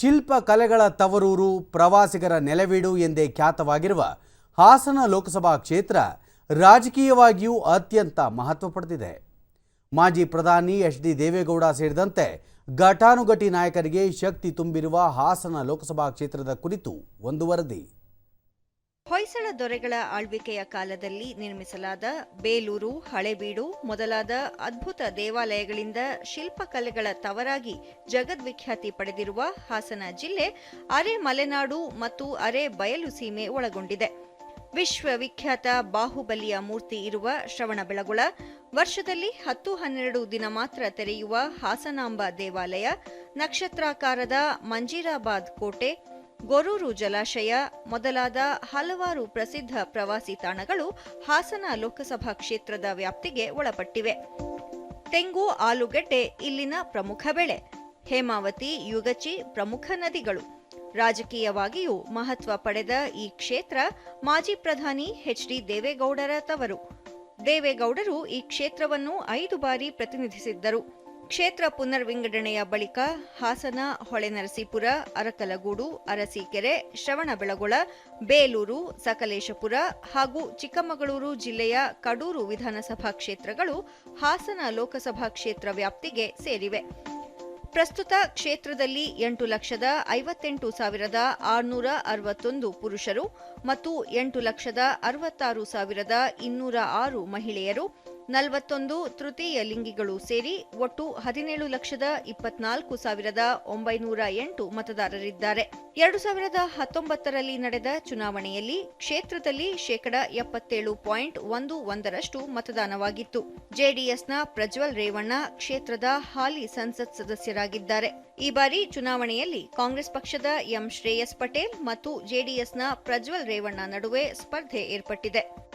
ಶಿಲ್ಪ ಕಲೆಗಳ ತವರೂರು ಪ್ರವಾಸಿಗರ ನೆಲೆವೀಡು ಎಂದೇ ಖ್ಯಾತವಾಗಿರುವ ಹಾಸನ ಲೋಕಸಭಾ ಕ್ಷೇತ್ರ ರಾಜಕೀಯವಾಗಿಯೂ ಅತ್ಯಂತ ಮಹತ್ವ ಪಡೆದಿದೆ. ಮಾಜಿ ಪ್ರಧಾನಿ ಎಚ್ ಡಿ ದೇವೇಗೌಡ ಸೇರಿದಂತೆ ಘಟಾನುಘಟಿ ನಾಯಕರಿಗೆ ಶಕ್ತಿ ತುಂಬಿರುವ ಹಾಸನ ಲೋಕಸಭಾ ಕ್ಷೇತ್ರದ ಕುರಿತು ಒಂದು ವರದಿ. ಹೊಯ್ಸಳ ದೊರೆಗಳ ಆಳ್ವಿಕೆಯ ಕಾಲದಲ್ಲಿ ನಿರ್ಮಿಸಲಾದ ಬೇಲೂರು, ಹಳೆಬೀಡು ಮೊದಲಾದ ಅದ್ಭುತ ದೇವಾಲಯಗಳಿಂದ ಶಿಲ್ಪಕಲೆಗಳ ತವರಾಗಿ ಜಗದ್ವಿಖ್ಯಾತಿ ಪಡೆದಿರುವ ಹಾಸನ ಜಿಲ್ಲೆ ಅರೆ ಮಲೆನಾಡು ಮತ್ತು ಅರೆ ಬಯಲು ಸೀಮೆ ಒಳಗೊಂಡಿದೆ. ವಿಶ್ವವಿಖ್ಯಾತ ಬಾಹುಬಲಿಯ ಮೂರ್ತಿ ಇರುವ ಶ್ರವಣಬೆಳಗೊಳ ವರ್ಷದಲ್ಲಿ ಹತ್ತು ಹನ್ನೆರಡು ದಿನ ಮಾತ್ರ ತೆರೆಯುವ ಹಾಸನಾಂಬ ದೇವಾಲಯ ನಕ್ಷತ್ರಾಕಾರದ ಮಂಜೀರಾಬಾದ್ ಕೋಟೆ ಗೊರೂರು ಜಲಾಶಯ ಮೊದಲಾದ ಹಲವಾರು ಪ್ರಸಿದ್ಧ ಪ್ರವಾಸಿ ತಾಣಗಳು ಹಾಸನ ಲೋಕಸಭಾ ಕ್ಷೇತ್ರದ ವ್ಯಾಪ್ತಿಗೆ ಒಳಪಟ್ಟಿವೆ. ತೆಂಗು ಆಲೂಗಡ್ಡೆ ಇಲ್ಲಿನ ಪ್ರಮುಖ ಬೆಳೆ. ಹೇಮಾವತಿ, ಯುಗಚಿ ಪ್ರಮುಖ ನದಿಗಳು. ರಾಜಕೀಯವಾಗಿಯೂ ಮಹತ್ವ ಪಡೆದ ಈ ಕ್ಷೇತ್ರ ಮಾಜಿ ಪ್ರಧಾನಿ ಎಚ್ ಡಿ ದೇವೇಗೌಡರ ತವರು. ದೇವೇಗೌಡರು ಈ ಕ್ಷೇತ್ರವನ್ನು ಐದು ಬಾರಿ ಪ್ರತಿನಿಧಿಸಿದ್ದರು. ಕ್ಷೇತ್ರ ಪುನರ್ವಿಂಗಡಣೆಯ ಬಳಿಕ ಹಾಸನ ಹೊಳೆನರಸೀಪುರ ಅರಕಲಗೂಡು, ಅರಸೀಕೆರೆ, ಶ್ರವಣಬೆಳಗೊಳ, ಬೇಲೂರು, ಸಕಲೇಶಪುರ ಹಾಗೂ ಚಿಕ್ಕಮಗಳೂರು ಜಿಲ್ಲೆಯ ಕಡೂರು ವಿಧಾನಸಭಾ ಕ್ಷೇತ್ರಗಳು ಹಾಸನ ಲೋಕಸಭಾ ಕ್ಷೇತ್ರ ವ್ಯಾಪ್ತಿಗೆ ಸೇರಿವೆ. ಪ್ರಸ್ತುತ ಕ್ಷೇತ್ರದಲ್ಲಿ ಎಂಟು ಲಕ್ಷದ ಐವತ್ತೆಂಟು ಸಾವಿರದ ಆರುನೂರ ಅರವತ್ತೊಂದು ಪುರುಷರು ಮತ್ತು ಎಂಟು ಲಕ್ಷದ ಅರವತ್ತಾರು ಸಾವಿರದ ಇನ್ನೂರ ಆರು ಮಹಿಳೆಯರು ನಲವತ್ತೊಂದು ತೃತೀಯ ಲಿಂಗಿಗಳು ಸೇರಿ ಒಟ್ಟು ಹದಿನೇಳು ಲಕ್ಷದ ಇಪ್ಪತ್ನಾಲ್ಕು ಸಾವಿರದ ಒಂಬೈನೂರ ಎಂಟು ಮತದಾರರಿದ್ದಾರೆ. ಎರಡು ಸಾವಿರದ ಹತ್ತೊಂಬತ್ತರಲ್ಲಿ ನಡೆದ ಚುನಾವಣೆಯಲ್ಲಿ ಕ್ಷೇತ್ರದಲ್ಲಿ ಶೇಕಡ ಎಪ್ಪತ್ತೇಳು ಪಾಯಿಂಟ್ ಒಂದು ಒಂದರಷ್ಟು ಮತದಾನವಾಗಿತ್ತು. ಜೆಡಿಎಸ್ನ ಪ್ರಜ್ವಲ್ ರೇವಣ್ಣ ಕ್ಷೇತ್ರದ ಹಾಲಿ ಸಂಸತ್ ಸದಸ್ಯರಾಗಿದ್ದಾರೆ. ಈ ಬಾರಿ ಚುನಾವಣೆಯಲ್ಲಿ ಕಾಂಗ್ರೆಸ್ ಪಕ್ಷದ ಎಂ ಶ್ರೇಯಸ್ ಪಟೇಲ್ ಮತ್ತು ಜೆಡಿಎಸ್ನ ಪ್ರಜ್ವಲ್ ರೇವಣ್ಣ ನಡುವೆ ಸ್ಪರ್ಧೆ ಏರ್ಪಟ್ಟಿದೆ.